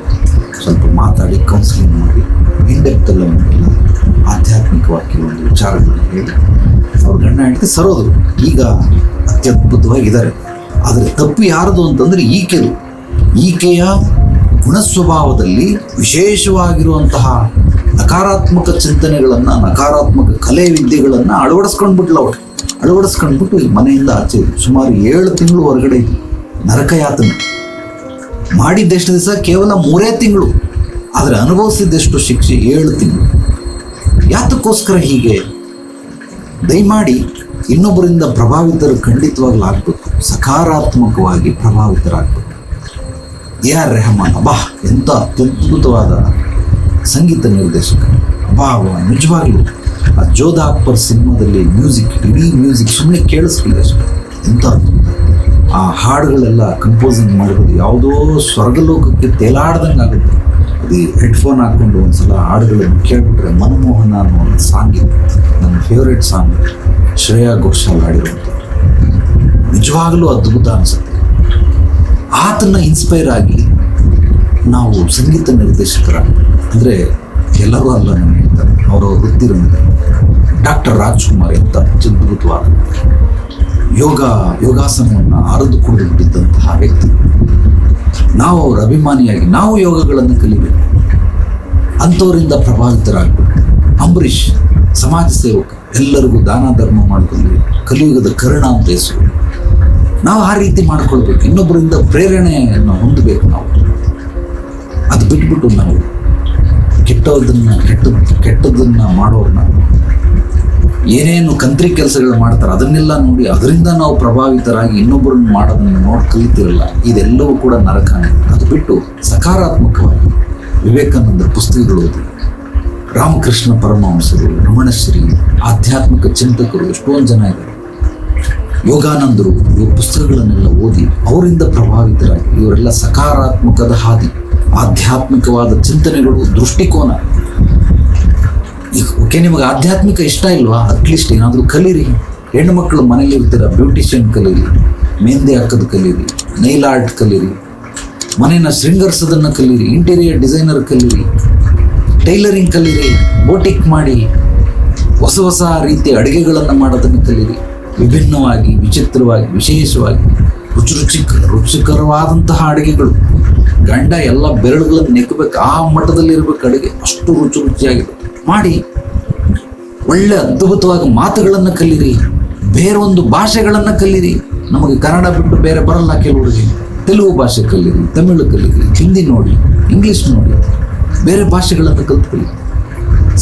ಸ್ವಲ್ಪ ಮಾತಾಡಿ ಕೌನ್ಸಿಲಿಂಗ್ ಮಾಡಿ ಇಂಡೆಪ್ತಲ್ಲ ಅವನಿಗೆಲ್ಲ ಆಧ್ಯಾತ್ಮಿಕವಾಗಿ ಒಂದು ವಿಚಾರಗಳನ್ನ ಹೇಳಿ ಅವ್ರ ಗಂಡ ಹೆಂಡತಿ ಸರೋದು. ಈಗ ಅತ್ಯದ್ಭುತವಾಗಿದ್ದಾರೆ ಆದರೆ ತಪ್ಪು ಯಾರದು ಅಂತಂದರೆ ಈಕೆದು. ಈಕೆಯ ಗುಣಸ್ವಭಾವದಲ್ಲಿ ವಿಶೇಷವಾಗಿರುವಂತಹ ನಕಾರಾತ್ಮಕ ಚಿಂತನೆಗಳನ್ನು, ನಕಾರಾತ್ಮಕ ಕಲೆ ವಿದ್ಯೆಗಳನ್ನು ಅಳವಡಿಸ್ಕೊಂಡ್ಬಿಟ್ಲು ಅವಳು ಅಳವಡಿಸ್ಕೊಂಡ್ಬಿಟ್ಟು ಈ ಮನೆಯಿಂದ ಆಚೆ ಸುಮಾರು ಏಳು ತಿಂಗಳು ಹೊರಗಡೆ ನರಕ ನರಕಯಾತನೆ. ಮಾಡಿದ್ದೆಷ್ಟು ದಿವಸ? ಕೇವಲ ಮೂರೇ ತಿಂಗಳು. ಆದರೆ ಅನುಭವಿಸಿದ್ದೆಷ್ಟು ಶಿಕ್ಷೆ? ಏಳು ತಿಂಗಳು. ಯಾತಕ್ಕೋಸ್ಕರ ಹೀಗೆ? ದಯಮಾಡಿ ಇನ್ನೊಬ್ಬರಿಂದ ಪ್ರಭಾವಿತರು ಖಂಡಿತವಾಗ್ಲೂ ಆಗ್ಬೇಕು ಸಕಾರಾತ್ಮಕವಾಗಿ ಪ್ರಭಾವಿತರಾಗ್ಬೇಕು. ಎ ಆರ್ ರೆಹಮಾನ್ ಅಬಾ ಎಂಥ ಅತ್ಯದ್ಭುತವಾದ ಸಂಗೀತ ನಿರ್ದೇಶಕ. ಅಬಾ ಅವ ನಿಜವಾಗ್ಲೂ ಆ ಜೋಧಾ ಅಕ್ಬರ್ ಸಿನಿಮಾದಲ್ಲಿ ಮ್ಯೂಸಿಕ್, ಇಡೀ ಮ್ಯೂಸಿಕ್ ಸುಮ್ಮನೆ ಕೇಳಿಸ್ಕಿಲ್ಲ ಅಷ್ಟೇ. ಎಂಥ ಆ ಹಾಡುಗಳೆಲ್ಲ ಕಂಪೋಸಿಂಗ್ ಮಾಡಿರೋದು ಯಾವುದೋ ಸ್ವರ್ಗಲೋಕಕ್ಕೆ ತೇಲಾಡ್ದಂಗೆ ಆಗುತ್ತೆ ಅದು ಹೆಡ್ಫೋನ್ ಹಾಕ್ಕೊಂಡು ಒಂದ್ಸಲ ಹಾಡುಗಳನ್ನು ಕೇಳ್ಬಿಟ್ರೆ ಮನಮೋಹನ ಅನ್ನೋ ಒಂದು ಸಾಂಗ್ ಇದೆ. ನನ್ನ ಫೇವ್ರೆಟ್ ಸಾಂಗ್ ಶ್ರೇಯಾ ಘೋಷಾಲ್ ಹಾಡಿರುವಂಥದ್ದು ನಿಜವಾಗಲೂ ಅದ್ಭುತ ಅನಿಸುತ್ತೆ. ಆತನ ಇನ್ಸ್ಪೈರ್ ಆಗಿ ನಾವು ಸಂಗೀತ ನಿರ್ದೇಶಕರ, ಅಂದರೆ ಎಲ್ಲರೂ ಅಲ್ಲ ನಾನು ಹೇಳ್ತಾರೆ, ಅವರ ವೃತ್ತಿ ರಂಗದ ಡಾಕ್ಟರ್ ರಾಜ್ಕುಮಾರ್ ಅಂತ ಅತ್ಯದ್ಭುತವಾದ ಯೋಗ ಯೋಗಾಸನವನ್ನು ಅರದು ಕುಡಿದು ಬಿಟ್ಟಿದ್ದಂತಹ ವ್ಯಕ್ತಿ. ನಾವು ಅವರ ಅಭಿಮಾನಿಯಾಗಿ ನಾವು ಯೋಗಗಳನ್ನು ಕಲಿಬೇಕು. ಅಂಥವರಿಂದ ಪ್ರಭಾವಿತರಾಗಬೇಕು. ಅಂಬರೀಷ್, ಸಮಾಜ ಸೇವಕ, ಎಲ್ಲರಿಗೂ ದಾನ ಧರ್ಮ ಮಾಡಿಕೊಳ್ಳಿ, ಕಲಿಯುಗದ ಕರುಣ ಅಂತ ಹೆಸರು. ನಾವು ಆ ರೀತಿ ಮಾಡ್ಕೊಳ್ಬೇಕು. ಇನ್ನೊಬ್ಬರಿಂದ ಪ್ರೇರಣೆಯನ್ನು ಹೊಂದಬೇಕು ನಾವು. ಅದು ಬಿಟ್ಬಿಟ್ಟು ನಾವು ಕೆಟ್ಟದನ್ನು ಕೆಟ್ಟ ಕೆಟ್ಟದನ್ನು ಮಾಡೋರನ್ನ ಏನೇನು ಕಂತ್ರಿ ಕೆಲಸಗಳು ಮಾಡ್ತಾರೆ, ಅದನ್ನೆಲ್ಲ ನೋಡಿ ಅದರಿಂದ ನಾವು ಪ್ರಭಾವಿತರಾಗಿ ಇನ್ನೊಬ್ಬರನ್ನು ಮಾಡೋದನ್ನು ನೋಡಿ ಕಲಿತಿರಲ್ಲ, ಇದೆಲ್ಲವೂ ಕೂಡ ನರಕನೇ ಅದು ಬಿಟ್ಟು ಸಕಾರಾತ್ಮಕವಾಗಿ ವಿವೇಕಾನಂದರ ಪುಸ್ತಕಗಳು ಓದಿ, ರಾಮಕೃಷ್ಣ ಪರಮಹಂಸರು, ರಮಣಶ್ರೀ, ಆಧ್ಯಾತ್ಮಿಕ ಚಿಂತಕರು ಎಷ್ಟೊಂದು ಜನ ಇದ್ದಾರೆ ಯೋಗಾನಂದರು ಇವ್ರ ಪುಸ್ತಕಗಳನ್ನೆಲ್ಲ ಓದಿ ಅವರಿಂದ ಪ್ರಭಾವಿತರಾಗಿ ಇವರೆಲ್ಲ ಸಕಾರಾತ್ಮಕದ ಹಾದಿ, ಆಧ್ಯಾತ್ಮಿಕವಾದ ಚಿಂತನೆಗಳು ದೃಷ್ಟಿಕೋನ. ಓಕೆ, ನಿಮಗೆ ಆಧ್ಯಾತ್ಮಿಕ ಇಷ್ಟ ಇಲ್ವಾ? ಅಟ್ಲೀಸ್ಟ್ ಏನಾದರೂ ಕಲೀರಿ. ಹೆಣ್ಣು ಮಕ್ಕಳು ಮನೇಲಿ ಇರ್ತೀರ? ಬ್ಯೂಟಿಷಿಯನ್ ಕಲೀರಿ. ಮೆಹಂದಿ ಹಾಕೋದು ಕಲೀರಿ. ನೈಲ್ ಆರ್ಟ್ ಕಲೀರಿ. ಮನೇನ ಶೃಂಗರಿಸೋದನ್ನು ಕಲೀರಿ. ಇಂಟೀರಿಯರ್ ಡಿಸೈನರ್ ಕಲೀರಿ. ಟೈಲರಿಂಗ್ ಕಲೀರಿ. ಬೋಟಿಕ್ ಮಾಡಿ. ಹೊಸ ಹೊಸ ರೀತಿಯ ಅಡುಗೆಗಳನ್ನು ಮಾಡೋದನ್ನು ಕಲೀರಿ. ವಿಭಿನ್ನವಾಗಿ, ವಿಚಿತ್ರವಾಗಿ, ವಿಶೇಷವಾಗಿ ರುಚಿ ರುಚಿಕ ರುಚಿಕರವಾದಂತಹ ಅಡುಗೆಗಳು. ಗಂಡ ಎಲ್ಲ ಬೆರಳುಗಳನ್ನು ನೆಕ್ಕಬೇಕು ಆ ಮಟ್ಟದಲ್ಲಿ ಇರಬೇಕು ಅಡುಗೆ. ಅಷ್ಟು ರುಚಿ ರುಚಿಯಾಗಿದೆ ಮಾಡಿ ಒಳ್ಳೆ ಅದ್ಭುತವಾಗಿ ಮಾತುಗಳನ್ನು ಕಲೀರಿ ಬೇರೊಂದು ಭಾಷೆಗಳನ್ನು ಕಲೀರಿ ನಮಗೆ ಕನ್ನಡ ಬಿಟ್ಟು ಬೇರೆ ಬರಲ್ಲ ಕೆಲವರಿಗೆ ತೆಲುಗು ಭಾಷೆ ಕಲೀರಿ ತಮಿಳು ಕಲೀರಿ ಹಿಂದಿ ನೋಡಿ, ಇಂಗ್ಲೀಷ್ ನೋಡಿ, ಬೇರೆ ಭಾಷೆಗಳನ್ನು ಕಲ್ತ್ಕೊಳ್ಳಿ.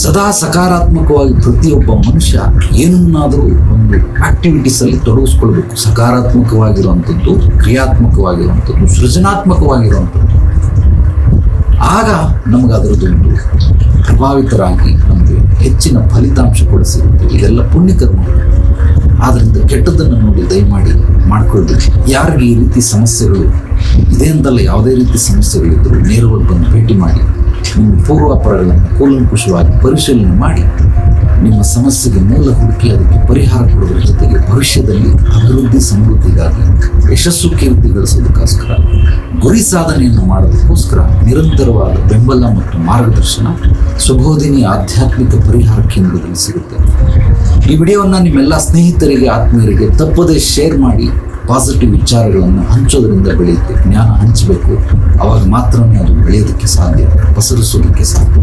ಸದಾ ಸಕಾರಾತ್ಮಕವಾಗಿ ಪ್ರತಿಯೊಬ್ಬ ಮನುಷ್ಯ ಏನನ್ನಾದರೂ ಒಂದು ಆಕ್ಟಿವಿಟೀಸಲ್ಲಿ ತೊಡಗಿಸ್ಕೊಳ್ಬೇಕು. ಸಕಾರಾತ್ಮಕವಾಗಿರುವಂಥದ್ದು, ಕ್ರಿಯಾತ್ಮಕವಾಗಿರುವಂಥದ್ದು, ಸೃಜನಾತ್ಮಕವಾಗಿರುವಂಥದ್ದು. ಆಗ ನಮಗೆ ಅದರದ್ದೊಂದು ಪ್ರಭಾವಿತರಾಗಿ ನಮಗೆ ಹೆಚ್ಚಿನ ಫಲಿತಾಂಶ ಕೂಡ ಸಿಗುತ್ತೆ ಇದೆಲ್ಲ ಪುಣ್ಯಕರ್ಮಗಳು ಆದ್ದರಿಂದ ಕೆಟ್ಟದ್ದನ್ನು ನೋಡಿ ದಯಮಾಡಿ ಮಾಡಿಕೊಳ್ಳಿ. ಯಾರಿಗೆ ಈ ರೀತಿ ಸಮಸ್ಯೆಗಳು ಇದೆ ಅಂತಲ್ಲ, ಯಾವುದೇ ರೀತಿ ಸಮಸ್ಯೆಗಳಿದ್ದರೂ ನೇರವಾಗಿ ಬಂದು ಭೇಟಿ ಮಾಡಿ. ನಿಮ್ಮ ಪೂರ್ವಾಪರಗಳನ್ನು ಕೂಲಂಕುಷವಾಗಿ ಪರಿಶೀಲನೆ ಮಾಡಿ, ನಿಮ್ಮ ಸಮಸ್ಯೆಗೆ ಮೂಲ ಹುಡುಕಿ ಅದಕ್ಕೆ ಪರಿಹಾರ ಕೊಡುವುದರ ಜೊತೆಗೆ ಭವಿಷ್ಯದಲ್ಲಿ ಅಭಿವೃದ್ಧಿ ಸಮೃದ್ಧಿಗಾಗಿ ಯಶಸ್ಸು ಕೀರ್ತಿ ಗಳಿಸೋದಕ್ಕೋಸ್ಕರ ಗುರಿ ಸಾಧನೆಯನ್ನು ಮಾಡೋದಕ್ಕೋಸ್ಕರ ನಿರಂತರವಾದ ಬೆಂಬಲ ಮತ್ತು ಮಾರ್ಗದರ್ಶನ ಸುಬೋಧಿನಿ ಆಧ್ಯಾತ್ಮಿಕ ಪರಿಹಾರ ಕೇಂದ್ರದಲ್ಲಿ ಸಿಗುತ್ತೆ. ಈ ವಿಡಿಯೋವನ್ನು ನಿಮ್ಮೆಲ್ಲ ಸ್ನೇಹಿತರಿಗೆ, ಆತ್ಮೀಯರಿಗೆ ತಪ್ಪದೇ ಶೇರ್ ಮಾಡಿ ಪಾಸಿಟಿವ್ ವಿಚಾರಗಳನ್ನು ಹಂಚೋದ್ರಿಂದ ಬೆಳೆಯುತ್ತೆ. ಜ್ಞಾನ ಹಂಚಬೇಕು. ಅವಾಗ ಮಾತ್ರ ಅದು ಬೆಳೆಯೋದಕ್ಕೆ ಸಾಧ್ಯ. ಪಸರಿಸೋದಕ್ಕೆ ಸಾಧ್ಯ.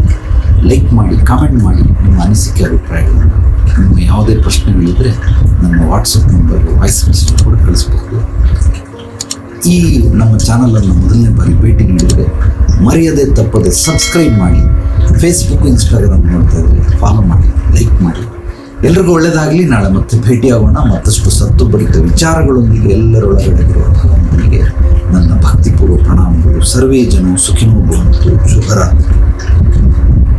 ಲೈಕ್ ಮಾಡಿ ಕಾಮೆಂಟ್ ಮಾಡಿ ನಿಮ್ಮ ಅನಿಸಿಕೆ, ಅಭಿಪ್ರಾಯಗಳನ್ನು ನಿಮ್ಮ ಯಾವುದೇ ಪ್ರಶ್ನೆಗಳಿದ್ದರೆ ನನ್ನ ವಾಟ್ಸಪ್ ನಂಬರ್ ವಾಯ್ಸ್ ಮೆಸೇಜ್ ಕೂಡ ಕಳಿಸ್ಬೋದು. ಈ ನಮ್ಮ ಚಾನಲನ್ನು ಮೊದಲನೇ ಬಾರಿ ಭೇಟಿ ನೀಡಿದರೆ ಮರೆಯದೆ ತಪ್ಪದೆ ಸಬ್ಸ್ಕ್ರೈಬ್ ಮಾಡಿ ಫೇಸ್ಬುಕ್ ಇನ್ಸ್ಟಾಗ್ರಾಮ್ ನೋಡ್ತಾ ಇದ್ದರೆ ಫಾಲೋ ಮಾಡಿ ಲೈಕ್ ಮಾಡಿ. ಎಲ್ರಿಗೂ ಒಳ್ಳೆಯದಾಗಲಿ ನಾಳೆ ಮತ್ತೆ ಭೇಟಿಯಾಗೋಣ ಮತ್ತಷ್ಟು ಸತ್ತು ಸತ್ತುಬರಿತ ವಿಚಾರಗಳೊಂದಿಗೆ ಎಲ್ಲರೊಳಗಡೆ ಇರುವ ಭಗವಂತನಿಗೆ ನನ್ನ ಭಕ್ತಿಪೂರ್ವ ಪ್ರಣಾಮಗಳು. ಸರ್ವೇ ಜನ ಸುಖಿನೋ ಬಂತು ಶುಭರಾತ್ರಿ.